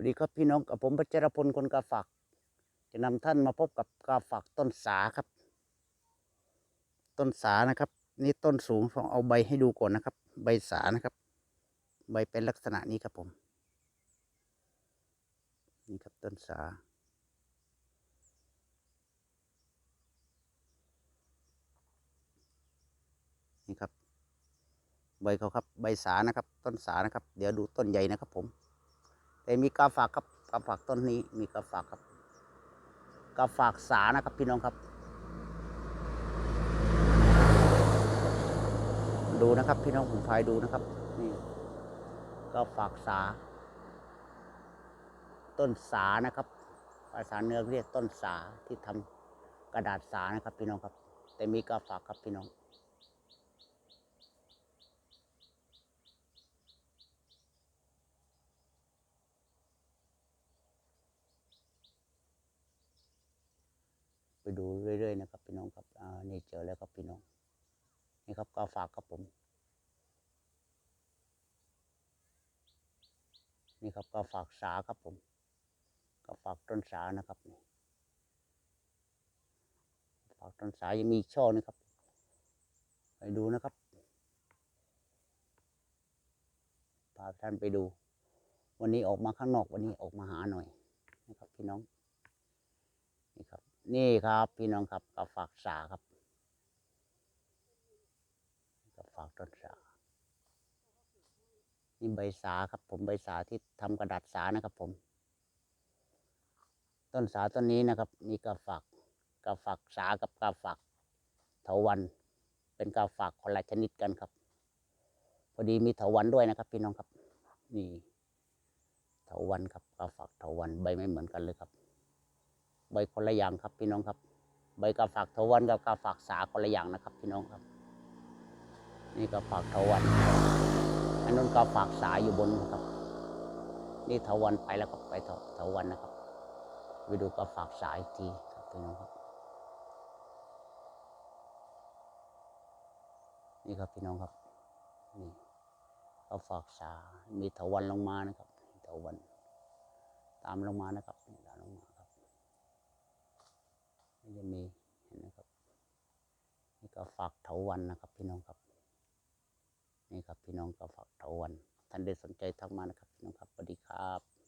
วัสดีครับพี่น้องกับผมพัชรพลคนกาฝาก จะนำท่านมาพบกับกาฝากต้นสาครับ ต้นสานะครับ นี่ต้นสูงต้องเอาใบให้ดูก่อนนะครับ ใบสานะครับ ใบเป็นลักษณะนี้ครับผม นี่ครับต้นสา นี่ครับ ใบเขาครับ ใบสานะครับ ต้นสานะครับ เดี๋ยวดูต้นใหญ่นะครับผม แต่มีกาฝากครับกาฝากต้นนี้มีกาฝากครับกาฝากสานะครับพี่น้องครับ ดูนะครับพี่น้องผมพายดูนะครับนี่กาฝากสา ต้นสานะครับภาษาเหนือเรียกต้นสาที่ทำกระดาษสานะครับพี่น้องครับ แต่มีกาฝากครับพี่น้อง ดูเรื่อยๆนะครับพี่น้องครับอ่านี่เจอแล้วครับพี่น้องนี่ครับกาฝากครับผม นี่ครับกาฝากสาครับผมกาฝากต้นสานะครับนี่ฝากต้นสายังมีช่อนะครับ ไปดูนะครับพาท่านไปดู วันนี้ออกมาข้างนอกวันนี้ออกมาหาหน่อยนะครับพี่น้องนี่ครับ นี่ครับ พี่น้องครับกาฝากสาครับกาฝากต้นสานี่ใบสาครับ ผมใบสาที่ทำกระดาษสานะครับ ผม ต้นสาต้นนี้นะครับมีกาฝากกาฝากสากับกาฝากเถาวัน เป็นกาฝากคนละชนิดกันครับ พอดีมีเถาวันด้วยนะครับ พี่น้องครับ นี่เถาวันครับกาฝากเถาวันใบไม่เหมือนกันเลยครับ ใบคนละอย่างครับพี่น้องครับ ใบกาฝากเถาวันกับกาฝากสาคนละอย่างนะครับ พี่น้องครับ นี่กาฝากเถาวันอันนั้นกาฝากสาอยู่บนนะครับ นี่เถาวันไปแล้วครับไปเถาวันนะครับไปดูกาฝากสาอีกทีครับพี่น้องครับ นี่ครับพี่น้องครับนี่กาฝากสามีเถาวันลงมานะครับเถาวันตามลงมานะครับนี่ครับ จะมีเห็นนะครับ นี่ก็ฝากเถาวันนะครับพี่น้องครับ นี่ครับพี่น้องก็ฝากเถาวันท่านได้สนใจทักมานะครับพี่น้องครับสวัสดีครับ